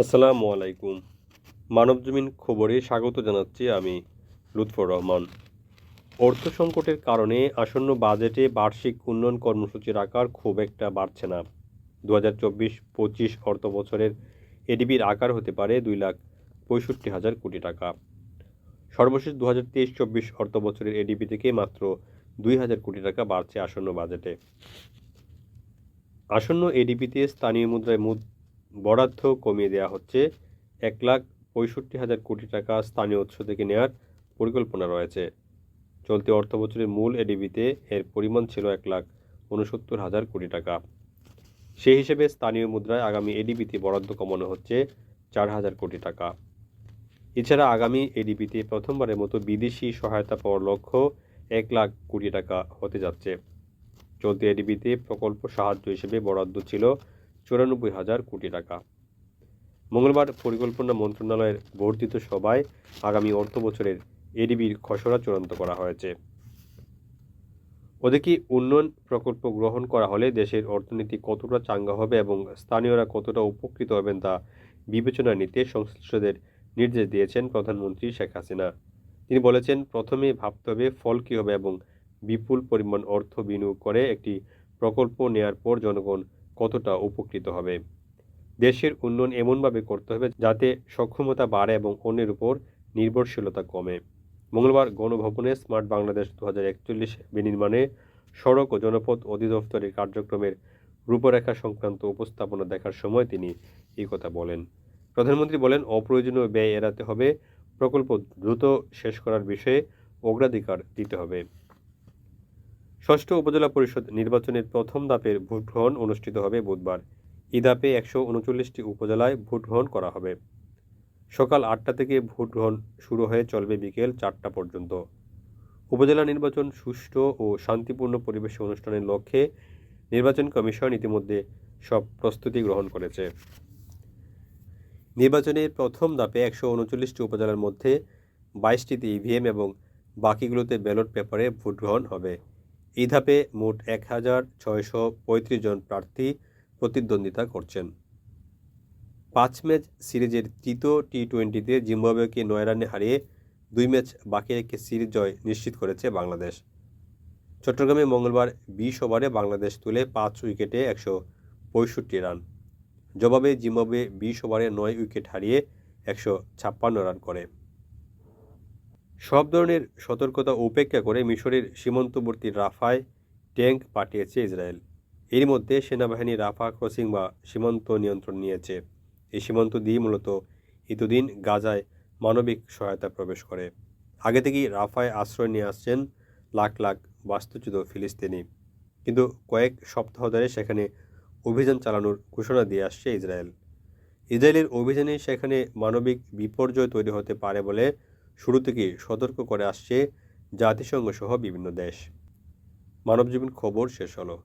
আসসালামু আলাইকুম। মানবজমিন খবরে স্বাগত জানাচ্ছি আমি লুৎফর রহমান। অর্থ সংকটের কারণে আসন্ন বাজেটে বার্ষিক উন্নয়ন কর্মসূচির আকার খুব একটা বাড়ছে না। দু হাজার চব্বিশ পঁচিশ অর্থ বছরের এডিবির আকার হতে পারে দুই লাখ পঁয়ষট্টি হাজার কোটি টাকা। সর্বশেষ দু হাজার তেইশ চব্বিশ অর্থ বছরের এডিবি থেকে মাত্র দুই হাজার কোটি টাকা বাড়ছে আসন্ন বাজেটে। আসন্ন এডিপিতে স্থানীয় মুদ্রায় মুদ বরাদ্দ কমিয়ে দেওয়া হচ্ছে। এক লাখ পঁয়ষট্টি হাজার কোটি টাকা স্থানীয় উৎস থেকে নেওয়ার পরিকল্পনা রয়েছে। চলতি অর্থ বছরের মূল এডিবিতে এর পরিমাণ ছিল এক লাখ উনসত্তর হাজার কোটি টাকা। সেই হিসেবে স্থানীয় মুদ্রায় আগামী এডিবিতে বরাদ্দ কমানো হচ্ছে চার হাজার কোটি টাকা। এছাড়া আগামী এডিবিতে প্রথমবারের মতো বিদেশি সহায়তা পাওয়ার লক্ষ্য এক লাখ কোটি টাকা হতে যাচ্ছে। চলতি এডিবিতে প্রকল্প সাহায্য হিসেবে বরাদ্দ ছিল চুরানব্বই হাজার কোটি টাকা। মঙ্গলবার পরিকল্পনা মন্ত্রণালয়ের বর্ধিত সভায় আগামী অর্থ বছরের এডিবির খসড়া চূড়ান্ত করা হয়েছে। ওদিকে উন্নয়ন প্রকল্প গ্রহণ করা হলে দেশের অর্থনীতি কতটা চাঙ্গা হবে এবং স্থানীয়রা কতটা উপকৃত হবেন তা বিবেচনা নিতে সংশ্লিষ্টদের নির্দেশ দিয়েছেন প্রধানমন্ত্রী শেখ হাসিনা। তিনি বলেছেন, প্রথমে ভাবতে হবে ফল কী হবে এবং বিপুল পরিমাণ অর্থ বিনিয়োগ করে একটি প্রকল্প নেয়ার পর জনগণ কতটা উপকৃত হবে। দেশের উন্নয়ন এমনভাবে করতে হবে যাতে সক্ষমতা বাড়ে এবং অন্যের উপর নির্ভরশীলতা কমে। মঙ্গলবার গণভবনে স্মার্ট বাংলাদেশ দু হাজার একচল্লিশ বিনির্মাণে সড়ক ও জনপথ অধিদপ্তরের কার্যক্রমের রূপরেখা সংক্রান্ত উপস্থাপনা দেখার সময় তিনি এই কথা বলেন। প্রধানমন্ত্রী বলেন, অপ্রয়োজনীয় ব্যয় এড়াতে হবে। প্রকল্প দ্রুত শেষ করার বিষয়ে অগ্রাধিকার দিতে হবে। ষষ্ঠ উপজেলা পরিষদ নির্বাচনের প্রথম ধাপের ভোট গ্রহণ অনুষ্ঠিত হবে বুধবার। এই ধাপে একশো উনচল্লিশটি উপজেলায় ভোট গ্রহণ করা হবে। সকাল আটটা থেকে ভোট গ্রহণ শুরু হয়ে চলবে বিকেল চারটা পর্যন্ত। উপজেলা নির্বাচন সুষ্ঠু ও শান্তিপূর্ণ পরিবেশে অনুষ্ঠানের লক্ষ্যে নির্বাচন কমিশন ইতিমধ্যে সব প্রস্তুতি গ্রহণ করেছে। নির্বাচনের প্রথম ধাপে একশো উনচল্লিশটি উপজেলার মধ্যে বাইশটিতে ইভিএম এবং বাকিগুলোতে ব্যালট পেপারে ভোট গ্রহণ হবে। এই ধাপে মোট এক হাজার ছয়শো পঁয়ত্রিশ জন প্রার্থী প্রতিদ্বন্দ্বিতা করছেন। পাঁচ ম্যাচ সিরিজের তৃতীয় টি টোয়েন্টিতে জিম্বাবুয়েকে নয় রানে হারিয়ে দুই ম্যাচ বাকি রেখে সিরিজ জয় নিশ্চিত করেছে বাংলাদেশ। চট্টগ্রামে মঙ্গলবার বিশ ওভারে বাংলাদেশ তুলে পাঁচ উইকেটে একশো পঁয়ষট্টি রান। জবাবে জিম্বাবুয়ে বিশ ওভারে নয় উইকেট হারিয়ে একশো ছাপ্পান্ন রান করে। সব ধরনের সতর্কতা উপেক্ষা করে মিশরের সীমান্তবর্তী রাফায় ট্যাঙ্ক পাঠিয়েছে ইসরায়েল। এর মধ্যে সেনাবাহিনী রাফা ক্রসিং বা সীমান্ত নিয়ন্ত্রণ নিয়েছে। এই সীমান্ত দিয়ে মূলত এতদিন গাজায় মানবিক সহায়তা প্রবেশ করে। আগে থেকেই রাফায় আশ্রয় নিয়ে আসছেন লাখ লাখ বাস্তুচ্যুত ফিলিস্তিনি। কিন্তু কয়েক সপ্তাহ ধরে সেখানে অভিযান চালানোর ঘোষণা দিয়ে আসছে ইসরায়েল। ইসরায়েলের অভিযানে সেখানে মানবিক বিপর্যয় তৈরি হতে পারে বলে শুরু থেকে সতর্ক করে আসছে জাতিসংঘ সহ বিভিন্ন দেশ। মানবজীবন খবর শেষ হলো।